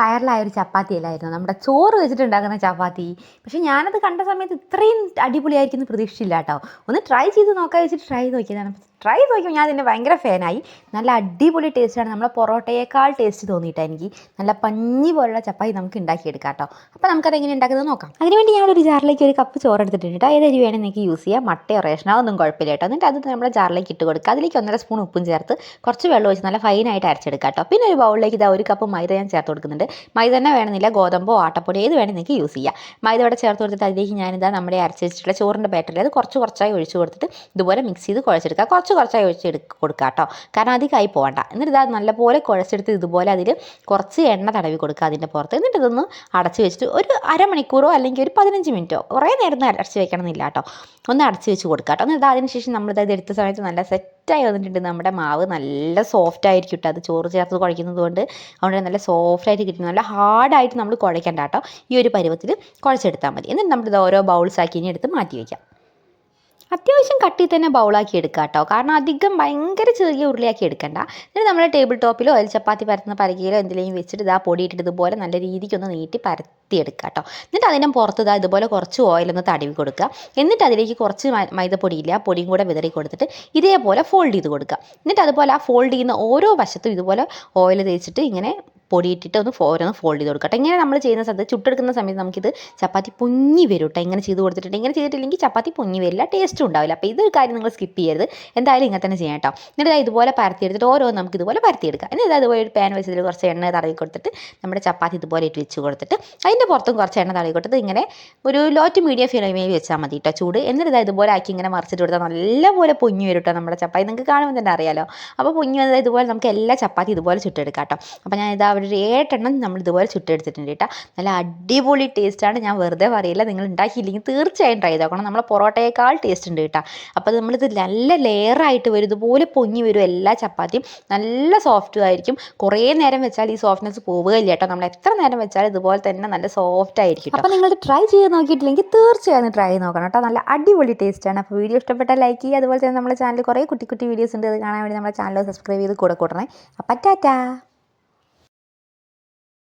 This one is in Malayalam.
വൈറലായ ഒരു ചപ്പാത്തി അല്ലായിരുന്നു നമ്മുടെ ചോറ് വെച്ചിട്ടുണ്ടാക്കുന്ന ചപ്പാത്തി. പക്ഷേ ഞാനത് കണ്ട സമയത്ത് ഇത്രയും അടിപൊളിയായിരിക്കും പ്രതീക്ഷിച്ചില്ല കേട്ടോ ഒന്ന് ട്രൈ ചെയ്ത് നോക്കാൻ വെച്ചിട്ട് ട്രൈ ചെയ്ത് നോക്കിയതാണ്. ട്രൈ ചെയ്ത് നോക്കിയപ്പോൾ ഞാൻ ഇതിന്റെ ഭയങ്കര ഫാനായി നല്ല അടിപൊളി ടേസ്റ്റാണ് നമ്മളെ പൊറോട്ടയേക്കാൾ ടേസ്റ്റ് തോന്നിയിട്ടാണ് എനിക്ക് നല്ല പഞ്ഞി പോലുള്ള ചപ്പാത്തി നമുക്ക് ഉണ്ടാക്കിയെടുക്കാം കേട്ടോ അപ്പോൾ നമുക്കത് എങ്ങനെ ഉണ്ടാക്കുന്നത് നോക്കാം. അതിനുവേണ്ടി ഞങ്ങളൊരു ജാറിലേക്ക് ഒരു കപ്പ് ചോറ് എടുത്തിട്ടുണ്ട് കേട്ടോ ഏതരി വേണമെങ്കിൽ നിങ്ങൾക്ക് യൂസ് ചെയ്യാം. മട്ടയോ റേഷനോ ഒന്നും കുഴപ്പമില്ല കേട്ടോ എന്നിട്ട് അത് നമ്മുടെ ജാറിലേക്ക് ഇട്ട് കൊടുക്കുക. അതിലേക്ക് ഒന്നര സ്പൂൺ ഉപ്പും ചേർത്ത് കുറച്ച് വെള്ളം ഒഴിച്ച് നല്ല ഫൈനായിട്ട് അരച്ചെടുക്കുക കേട്ടോ പിന്നെ ഒരു ബൗളിലേക്ക് ഇതാ ഒരു കപ്പ് മൈദ ഞാൻ ചേർത്ത് കൊടുക്കുന്നുണ്ട്. മൈദ തന്നെ വേണമെന്നില്ല. ഗോതമ്പോ ആട്ടപ്പൊടി ഏത് വേണമെങ്കിൽ നിങ്ങൾക്ക് യൂസ് ചെയ്യാം. മൈദ ഇവിടെ ചേർത്ത് കൊടുത്തിട്ട് അതിലേക്ക് ഞാനിതാ നമ്മുടെ അരച്ച് വെച്ചിട്ടുള്ള ചോറിന്റെ ബാറ്ററിൽ അത് കുറച്ച് കുറച്ചായി ഒഴിച്ച് കൊടുത്തിട്ട് ഇതുപോലെ മിക്സ് ചെയ്ത് കുഴച്ചെടുക്കുക. കുറച്ച് കുറച്ചായി ഒഴിച്ചെടുക്കുക കൊടുക്കുക കേട്ടോ കാരണം അധികമായി പോകണ്ട എന്നിട്ട് ഇതാ നല്ലപോലെ കുഴച്ചെടുത്ത് ഇതുപോലെ അതിൽ കുറച്ച് എണ്ണ തടവി കൊടുക്കുക അതിന്റെ പുറത്ത്. എന്നിട്ട് ഇതൊന്ന് അടച്ച് വെച്ചിട്ട് ഒരു അരമണിക്കൂറോ അല്ലെങ്കിൽ ഒരു പതിനഞ്ച് മിനിറ്റോ കുറേ നേരം അടച്ച് വെക്കണമെന്നില്ല കേട്ടോ ഒന്ന് അടച്ച് വെച്ച് കൊടുക്കുക കേട്ടോ എന്നിട്ട് അതിന് ശേഷം നമ്മളിത് ഇത് എടുത്ത സമയത്ത് നല്ല സെറ്റായി വന്നിട്ടുണ്ട് നമ്മുടെ മാവ്. നല്ല സോഫ്റ്റ് ആയിരിക്കും കേട്ടോ അത്. ചോറ് ചേർത്ത് കുഴയ്ക്കുന്നത് കൊണ്ട് അതുകൊണ്ട് നല്ല സോഫ്റ്റ് ആയിട്ട് കിട്ടും. നല്ല ഹാർഡായിട്ട് നമ്മൾ കുഴയ്ക്കണ്ട കേട്ടോ ഈ ഒരു പരുവത്തിൽ കുഴച്ചെടുത്താൽ മതി. എന്നിട്ട് നമ്മളിത് ഓരോ ബൗൾസ് ആക്കി ഇനി എടുത്ത് മാറ്റി വയ്ക്കാം അത്യാവശ്യം കട്ടി തന്നെ ബൗളാക്കി എടുക്കുക കേട്ടോ കാരണം അധികം ഭയങ്കര ചെറിയ ഉരുളിയാക്കി എടുക്കണ്ട. ഇനി നമ്മൾ ടേബിൾ ടോപ്പിലോ അതിൽ ചപ്പാത്തി പരത്തുന്ന പരകിയിലോ എന്തെങ്കിലും വെച്ചിട്ട് ഇതാ പൊടി ഇട്ടിട്ട് ഇതുപോലെ നല്ല രീതിക്കൊന്ന് നീട്ടി പരത്തി എടുക്കുക കേട്ടോ എന്നിട്ട് അതിനും പുറത്ത് ഇതാ ഇതുപോലെ കുറച്ച് ഓയിലൊന്ന് തടവി കൊടുക്കുക. എന്നിട്ട് അതിലേക്ക് കുറച്ച് മൈദപ്പൊടിയില്ല പൊടിയും കൂടെ വിതറി കൊടുത്തിട്ട് ഇതേപോലെ ഫോൾഡ് ചെയ്ത് കൊടുക്കുക. എന്നിട്ട് അതുപോലെ ആ ഫോൾഡ് ചെയ്യുന്ന ഓരോ വശത്തും ഇതുപോലെ ഓയിൽ തേച്ചിട്ട് ഇങ്ങനെ പൊടിയിട്ടിട്ട് ഒന്ന് ഓരോന്ന് ഫോൾഡ് ചെയ്ത് കൊടുക്കട്ടെ ഇങ്ങനെ നമ്മൾ ചെയ്യുന്ന സമയത്ത് ചുട്ടെടുക്കുന്ന സമയത്ത് നമുക്കിത് ചപ്പാത്തി പൊങ്ങി വരും കേട്ടോ. ഇങ്ങനെ ചെയ്ത് കൊടുത്തിട്ടുണ്ട്. ഇങ്ങനെ ചെയ്തിട്ടില്ലെങ്കിൽ ചപ്പാത്തി പൊങ്ങി വരില്ല ടേസ്റ്റും ഉണ്ടാവില്ല. അപ്പോൾ ഇതൊരു കാര്യം നിങ്ങൾ സ്കിപ്പ് ചെയ്യരുത്. എന്തായാലും ഇങ്ങനെ തന്നെ ചെയ്യാം കേട്ടോ. എന്നിട്ട് ഇതുപോലെ പരത്തി എടുത്തിട്ട് ഓരോ നമുക്ക് ഇതുപോലെ പരത്തി പരത്തിയെടുക്കാം. എന്നിട്ട് അതുപോലെ ഒരു പാൻ വെച്ചതിൽ കുറച്ച് എണ്ണ തടവി കൊടുത്തിട്ട് നമ്മുടെ ചപ്പാത്തി ഇതുപോലെ ഇട്ട് വെച്ച് കൊടുത്തിട്ട് അതിന്റെ പുറത്തും കുറച്ച് എണ്ണ തടവി കൊടുത്തിട്ട് ഇങ്ങനെ ഒരു ലോ ടു മീഡിയം ഫ്ലെയിമിൽ വെച്ചാൽ മതി കേട്ടോ ചൂട്. എന്നിട്ട് ഇതാ ഇതുപോലെ ആക്കി ഇങ്ങനെ മറിച്ചിട്ട് കൊടുത്താൽ നല്ലപോലെ പൊങ്ങി വരും കേട്ടോ നമ്മുടെ ചപ്പാത്തി. നിങ്ങൾക്ക് കാണുമ്പോൾ തന്നെ അറിയാലോ. അപ്പോൾ പൊങ്ങി വന്നത് ഇതുപോലെ നമുക്ക് എല്ലാ ചപ്പാത്തി ഇതുപോലെ ചുട്ടെടുക്കാം കേട്ടോ. അപ്പോൾ ഞാൻ ഇതാ ഒരു ഏട്ടെണ്ണം നമ്മൾ ഇതുപോലെ ചുട്ടെടുത്തിട്ടുണ്ട് കേട്ടോ. നല്ല അടിപൊളി ടേസ്റ്റാണ് ഞാൻ വെറുതെ പറയില്ല. നിങ്ങൾ ഉണ്ടാക്കിയില്ലെങ്കിൽ തീർച്ചയായും ട്രൈ ചെയ്തോക്കണം. നമ്മളെ പൊറോട്ടയേക്കാൾ ടേസ്റ്റ് ഉണ്ട് കേട്ടോ. അപ്പോൾ നമ്മളിത് നല്ല ലെയറായിട്ട് വരും. ഇതുപോലെ പൊങ്ങി വരും എല്ലാ ചപ്പാത്തിയും. നല്ല സോഫ്റ്റും ആയിരിക്കും. കുറേ നേരം വെച്ചാൽ ഈ സോഫ്റ്റ്നെസ് പോവുകയില്ല കേട്ടോ. നമ്മൾ എത്ര നേരം വെച്ചാൽ ഇതുപോലെ തന്നെ നല്ല സോഫ്റ്റ് ആയിരിക്കും അപ്പോൾ നിങ്ങൾ ട്രൈ ചെയ്ത് നോക്കിയിട്ടില്ലെങ്കിൽ തീർച്ചയായും ട്രൈ ചെയ്ത് നോക്കണം കേട്ടോ. നല്ല അടിപൊളി ടേസ്റ്റാണ് അപ്പോൾ വീഡിയോ ഇഷ്ടപ്പെട്ടാൽ ലൈക്ക് ചെയ്യുക. അതുപോലെ തന്നെ നമ്മുടെ ചാനൽ കുറേ കുട്ടി കുട്ടി വീഡിയോസ് ഉണ്ട്. അത് കാണാൻ വേണ്ടി നമ്മുടെ ചാനൽ സബ്സ്ക്രൈബ് ചെയ്ത് കൂടെ കൂട്ടണേ അപ്പം ടാറ്റാ.